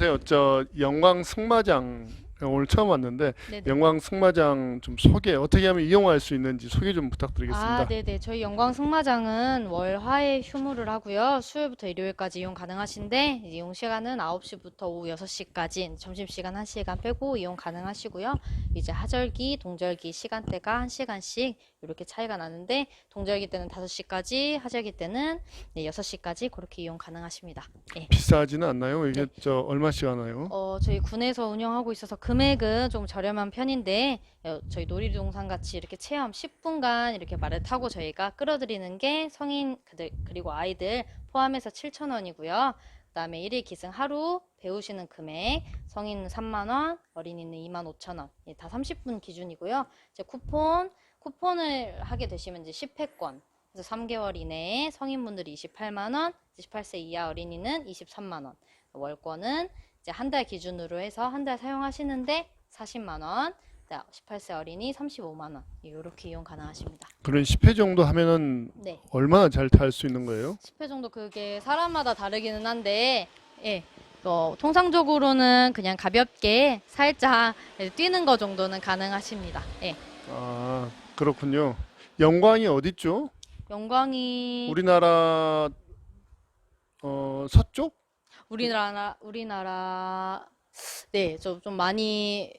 네, 저 영광 승마장 오늘 처음 왔는데 네네. 영광 승마장 좀 소개 어떻게 하면 이용할 수 있는지 소개 좀 부탁드리겠습니다. 아, 네네. 저희 영광 승마장은 월, 화에 휴무를 하고요. 수요일부터 일요일까지 이용 가능하신데 이용 시간은 9시부터 오후 6시까지 점심시간 1시간 빼고 이용 가능하시고요. 이제 하절기, 동절기 시간대가 1시간씩 이렇게 차이가 나는데 동절기 때는 5시까지, 하절기 때는 네, 6시까지 그렇게 이용 가능하십니다. 예. 비싸지는 않나요? 이게 네. 저 얼마씩 하나요? 어, 저희 군에서 운영하고 있어서 금액은 좀 저렴한 편인데 어, 저희 놀이동산 같이 이렇게 체험 10분간 이렇게 말을 타고 저희가 끌어들이는 게 성인 그들 그리고 아이들 포함해서 7,000원이고요. 그다음에 1일 기승 하루 배우시는 금액 성인은 3만 원, 어린이는 2만 5천 원. 예, 다 30분 기준이고요. 이제 쿠폰 쿠폰을 하게 되시면 이제 10회권 그래서 3개월 이내에 성인분들이 28만 원, 18세 이하 어린이는 23만 원. 월권은 이제 한 달 기준으로 해서 한 달 사용하시는데 40만 원, 18세 어린이 35만 원 이렇게 이용 가능하십니다. 그런 10회 정도 하면은 네, 얼마나 잘 탈 수 있는 거예요? 10회 정도 그게 사람마다 다르기는 한데, 예, 어, 통상적으로는 그냥 가볍게 살짝 뛰는 거 정도는 가능하십니다. 예, 아 그렇군요. 영광이 어딨죠? 영광이 우리나라 어 서쪽? 우리나라 우리나라 네, 좀, 좀 많이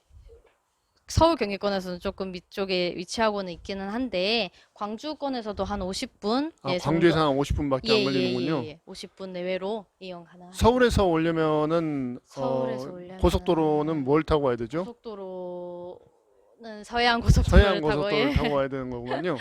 서울 경기권에서는 조금 위쪽에 위치하고는 있기는 한데 광주권에서도 한 50분 아, 예, 광주에서 한 50분밖에 안 걸리는군요. 예, 예. 50분 내외로 이용 가능합니다. 서울에서 오려면은 서울에서 어, 오려면 고속도로는 뭘 타고 와야 되죠? 고속도로는 서해안 고속도로를 서해안 타고 고속도로를 예. 타고 와야 되는 거군요.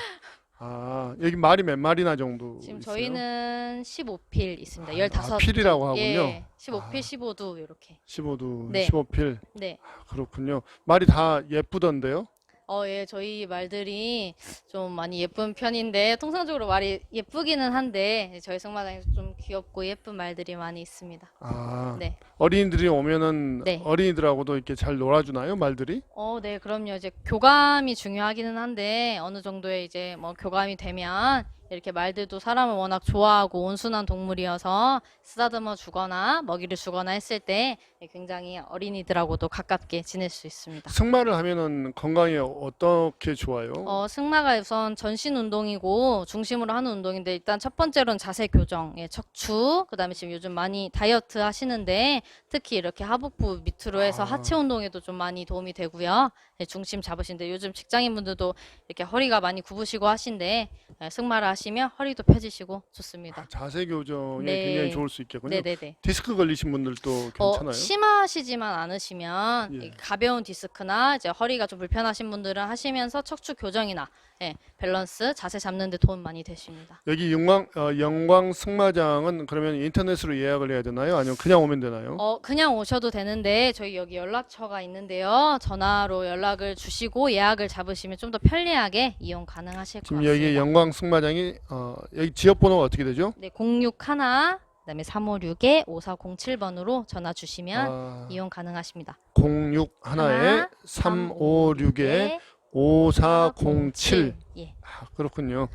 아 여기 말이 몇 마리나 정도 지금 있어요? 저희는 15필 있습니다. 아, 15. 아, 필이라고 하군요. 예, 15필, 아. 15도 이렇게. 15도, 네. 15필 네. 그렇군요. 말이 다 예쁘던데요? 어, 예, 저희 말들이 좀 많이 예쁜 편인데, 통상적으로 말이 예쁘기는 한데, 저희 승마장에서 좀 귀엽고 예쁜 말들이 많이 있습니다. 아 네. 어린이들이 오면은 네. 어린이들하고도 이렇게 잘 놀아주나요, 말들이? 어, 네, 그럼요. 이제 교감이 중요하기는 한데, 어느 정도의 이제 뭐 교감이 되면, 이렇게 말들도 사람을 워낙 좋아하고 온순한 동물이어서 쓰다듬어 주거나 먹이를 주거나 했을 때 굉장히 어린이들하고도 가깝게 지낼 수 있습니다. 승마를 하면은 건강에 어떻게 좋아요? 어, 승마가 우선 전신 운동이고 중심으로 하는 운동인데 일단 첫 번째로는 자세 교정, 예, 척추, 그다음에 지금 요즘 많이 다이어트 하시는데 특히 이렇게 하복부 밑으로 해서 아. 하체 운동에도 좀 많이 도움이 되고요. 예, 중심 잡으신데 요즘 직장인분들도 이렇게 허리가 많이 굽으시고 하신데 예, 승마를 하시 면 허리도 펴지시고 좋습니다. 아, 자세 교정에 네. 굉장히 좋을 수 있겠군요. 네네네. 디스크 걸리신 분들도 어, 괜찮아요? 심하시지만 않으시면 예. 이 가벼운 디스크나 이제 허리가 좀 불편하신 분들은 하시면서 척추 교정이나 예, 밸런스, 자세 잡는 데 도움 많이 되십니다. 여기 영광 어, 영광 승마장은 그러면 인터넷으로 예약을 해야 되나요? 아니면 그냥 오면 되나요? 어, 그냥 오셔도 되는데 저희 여기 연락처가 있는데요. 전화로 연락을 주시고 예약을 잡으시면 좀 더 편리하게 이용 가능하실 것 지금 같습니다. 여기 영광 승마장이 어, 여기 지역 번호가 어떻게 되죠? 네, 061 그다음에 356에 5407번으로 전화 주시면 아, 이용 가능하십니다. 06 하나에 356에 5407 예. 아, 그렇군요.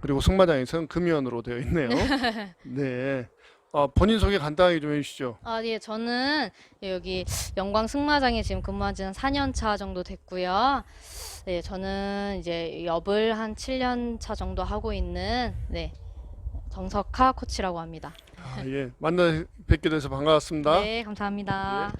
그리고 승마장에서는 금연으로 되어 있네요. 네. 어, 본인 소개 간단하게 좀 해주시죠. 아, 예, 저는 여기 영광 승마장에 지금 근무한 지는 4년 차 정도 됐고요. 네, 저는 이제 업을 한 7년 차 정도 하고 있는 네, 정석하 코치라고 합니다. 아, 예. 만나 뵙게 돼서 반가웠습니다. 네, 감사합니다.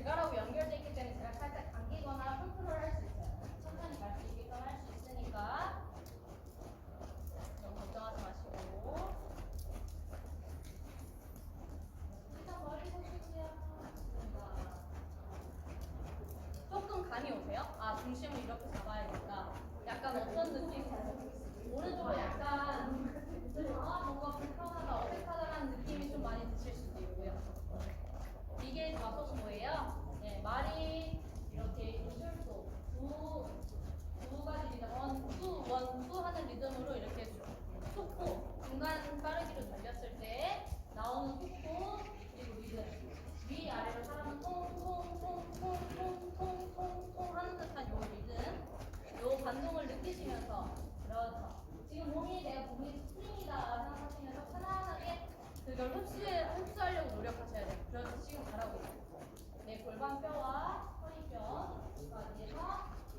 제가라고 연결돼 있기 때문에 제가 살짝 당기거나 컨트롤 할 수 있어요. 천천히 갈 수 있게끔 할 수 있으니까. 너무 걱정하지 마시고. 일단 머리 보시고요. 조금 감이 오세요? 아, 중심을 이렇게 잡아야겠다. 약간 어떤 느낌이세요? 오른쪽으로 약간 아, 뭔가 불편하다, 어색하다라는 느낌이 좀 많이 드실 수도 있고요. 이게 좌석도예요. 네, 말이 이렇게 요술도 두, 두 가지 리듬, 원, 투, 원, 투 하는 리듬으로 이렇게 속고 중간 빠르기로 돌렸을 때 나오는 속고 그리고 리듬 위 아래로 사람은 통통통통통통통 하는 듯한 요 리듬 요 반동을 느끼시면서 그렇죠. 지금 몸이 내가 몸이 스프링이다 생각하시면서 편안하게 그걸 흡수 흡수하려고 노력하셔야 돼요. 그렇죠. 지금 잘하고 있어요. 네, 골반뼈와 허리뼈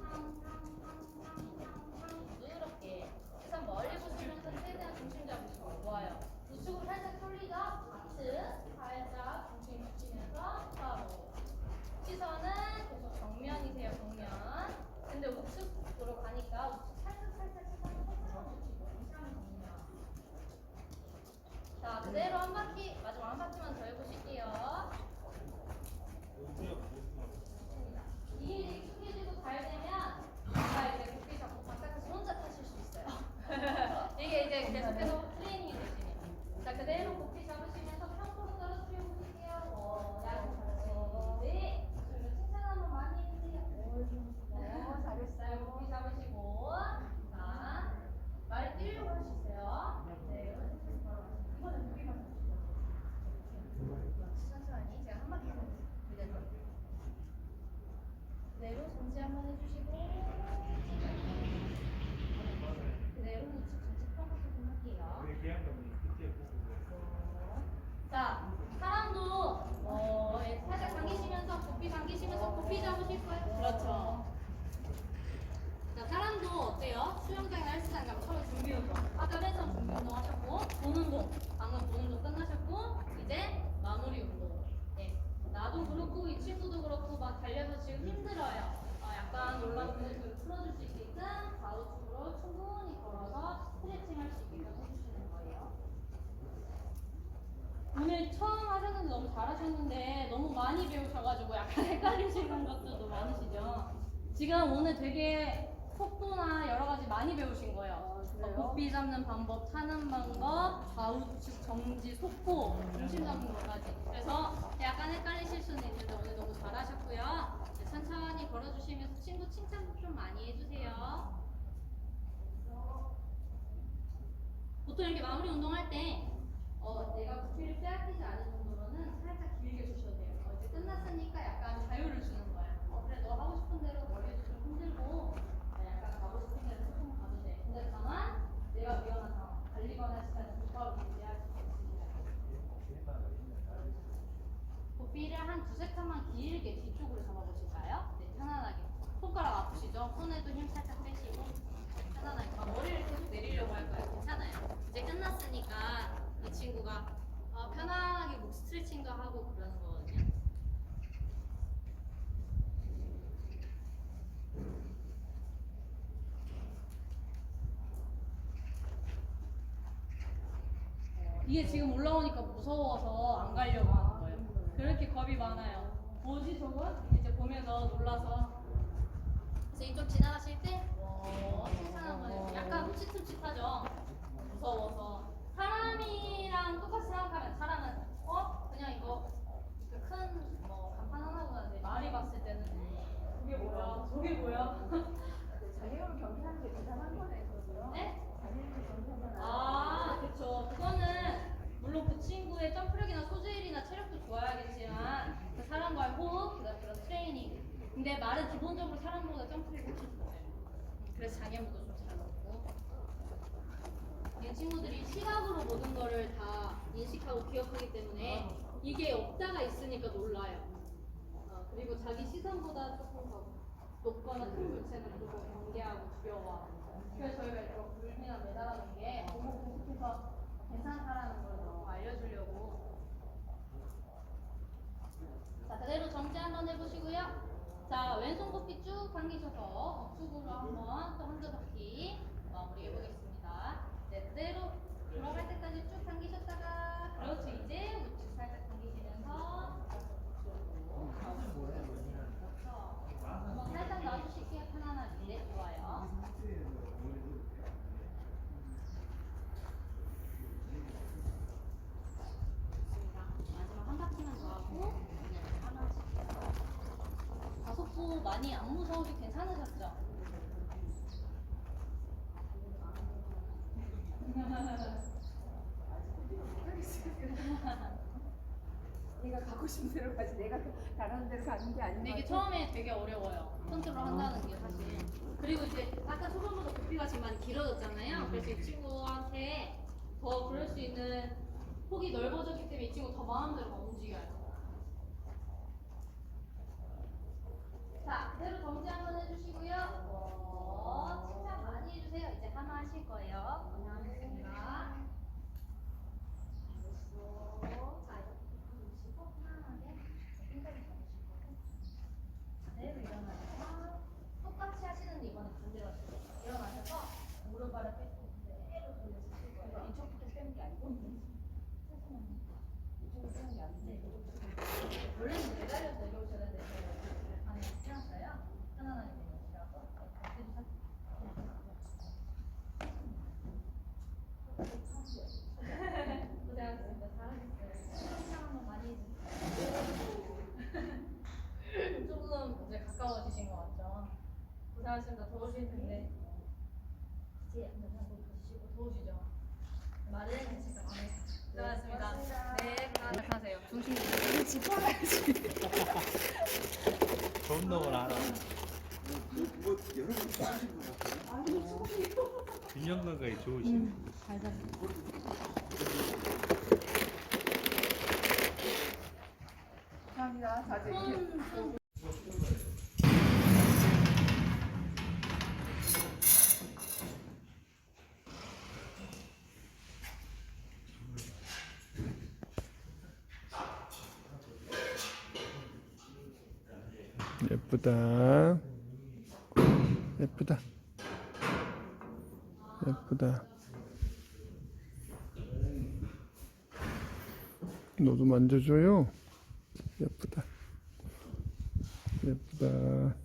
탕탕탕탕탕탕 부드럽게 그래서 멀리 보시면서 최대한 중심 잡으시고 좋아요. 우측으로 살짝 돌리다 하트 살짝 중심 주시면서 바로 시선은 계속 정면이세요 정면. 근데 우측으로 가니까 우측 살짝 살짝 시선을 똑바로 주시고 시선 정면. 자 그대로 한 바퀴 마지막 한 바퀴만 더 해보실게요. 이게 이제 익숙해지고 잘 되면 제가 이제 국기 잡고 바깥에서 혼자 타실 수 있어요. 이게 이제 계속해서 트레이닝이 되시면. 자, 그대로 국기 잡으시면서 평소로 떨어뜨려 보실게요. 어, 양손 같이. 네. 그리고 칭찬 한번 많이 해주세요. 어, 잘했어요. 자, 국기 잡으시고. 자, 말 뛰려고 할 수 있어요. 네, 이거는 바로 가시고. 이거는 국기만 잡으시고. 천천히 제가 한 바퀴 그대로. 그대로 손지 한번 해주시고 그대로 우측 전체 평가서 좀 할게요. 자, 사람도 어, 예, 살짝 당기시면서 고삐 당기시면서 고삐 잡으실 거예요. 그렇죠. 자, 사람도 어때요? 수영장이나 헬스장 가면 운동. 아까 맨 처음 준비 운동 하셨고, 본 운동. 방금 본 운동 끝나셨고, 이제 마무리 운동. 네. 나도 그렇고, 이 친구도 그렇고, 막 달려서 지금 힘들어요. 어, 약간 올라오는 근육을 풀어줄 수 있게끔 좌우측으로 충분히 걸어서 스트레칭 할 수 있게끔 해주시는 거예요. 오늘 처음 하셨는데 너무 잘하셨는데 너무 많이 배우셔가지고 약간 헷갈리시는 것들도 많으시죠? 지금 오늘 되게 속도나 여러 가지 많이 배우신 거예요. 아, 어, 그래요? 복비 잡는 방법, 타는 방법, 좌우측 정지, 속도, 중심 잡는 것까지. 그래서 약간 헷갈리실 수는 있는데 오늘 너무 잘하셨고요. 이제 천천히 걸어주시면서 친구 칭찬 좀 많이 해주세요. 보통 이렇게 마무리 운동할 때 어, 내가 부피를 빼앗기지 않은 정도로는 살짝 길게 주셔도 돼요. 어, 이제 끝났으니까 약간 자유를 주는 거야. 어, 그래, 너 하고 싶은 대로 머리도 좀 흔들고 고삐를 한 두세 칸만 길게 뒤쪽으로 잡아보실까요? 네, 편안하게. 손가락 아프시죠? 손에도 힘 살짝 빼시고 편안하게. 아, 머리를 계속 내리려고 할 거예요. 괜찮아요. 이제 끝났으니까 이 친구가 어, 편안하게 목 스트레칭도 하고 그러는 거거든요. 이게 지금 올라오니까 무서워서 안 가려고 하는 거예요. 그렇게 겁이 많아요. 뭐지 저건? 이제 보면서 놀라서. 그래서 이쪽 지나가실 때, 어, 칭찬 한번 해주세요. 약간 흠칫흠칫하죠? 무서워서. 사람이랑 똑같이 생각하면 사람은, 어? 그냥 이거 그 큰, 뭐, 간판 하나구나. 내 말이 봤을 때는, 저게 뭐야? 저게 뭐야? 자유로 경기하는 게 대단한 거네, 그러면. 네? 자유로 경기하면 아, 그쵸. 그거는 물론 그 친구의 점프력이나 소질이나 체력도 좋아야겠지만 그 사람과의 호흡, 그다음 그런 트레이닝 그래서 장애물도 좀 잘 넣고. 이 친구들이 시각으로 모든 거를 다 인식하고 기억하기 때문에 이게 없다가 있으니까 놀라요. 어, 그리고 자기 시선보다 조금 더 높거나 큰 물체는 조금 경계하고 두려워하고. 그래서 저희가 이렇게 물이나 매달아놓은 게 보고 계속해서 괜찮다라는 걸더 알려주려고. 자, 그대로 정지 한번 해보시고요. 자, 왼손 굽히 쭉 당기셔서 우측으로 한번 또 한두 바퀴 마무리 해 보겠습니다. 네, 그대로 돌아갈 때까지 쭉 당기셨다가 그렇죠. 이제 우측 살짝 당기시면서 우측으로 그렇죠. 한번 살짝 놔주실게요. 편안하게. 네, 좋아요. 좋습니다. 마지막 한 바퀴만 더 하고 하나씩 다섯 부 많이 안 무서우시 괜찮으셨죠? 내가 가고 싶은 대로 가지 내가 가라는 대로 가는 게 아닌 근데 것 이게 같아. 처음에 되게 어려워요. 컨트롤 한다는 게 사실. 그리고 이제 아까 초반보다 부피가 지금 많이 길어졌잖아요. 그래서 이 친구한테 더 그럴 수 있는 폭이 넓어졌기 때문에 이 친구 더 마음대로 막 움직여요. 자, 그대로 정지 한번 해주시고요. 어, 칭찬 많이 해주세요. 이제 하나 하실 거예요. 감사합니다. 잘했어. 자, 이렇게 보시고 편안하게 생각이 잡으시고. 그대로 일어나셔서 똑같이 하시는데 이번에 반대로 하실 거예요. 일어나셔서 무릎 아래 빼고 그대로 돌려주실 거예요. 이쪽부터 빼는 게 아니고 천천히 이쪽으로 빼는 게 아닌데 원래는 매달려서 내려오셔야 되는데 저희가 안에 해놨어요. 편안하게 내려오시라고. 그래도 살- 고생하셨습니다. 잘하셨어요. 칭찬 한번 많이 해주세요. 조금 이제 가까워지신 것 같죠? 고생하셨습니다. 더우실 텐데. 이제 한번 하고 보시고 더우시죠? 말을 해주시니까 고생하셨습니다. 네, 안녕하세요. 중심 놈을 알아. 균형 감각이 좋으시네. 감사합니다. 자주 예쁘다. 예쁘다. 예쁘다. 너도 만져줘요. 예쁘다. 예쁘다.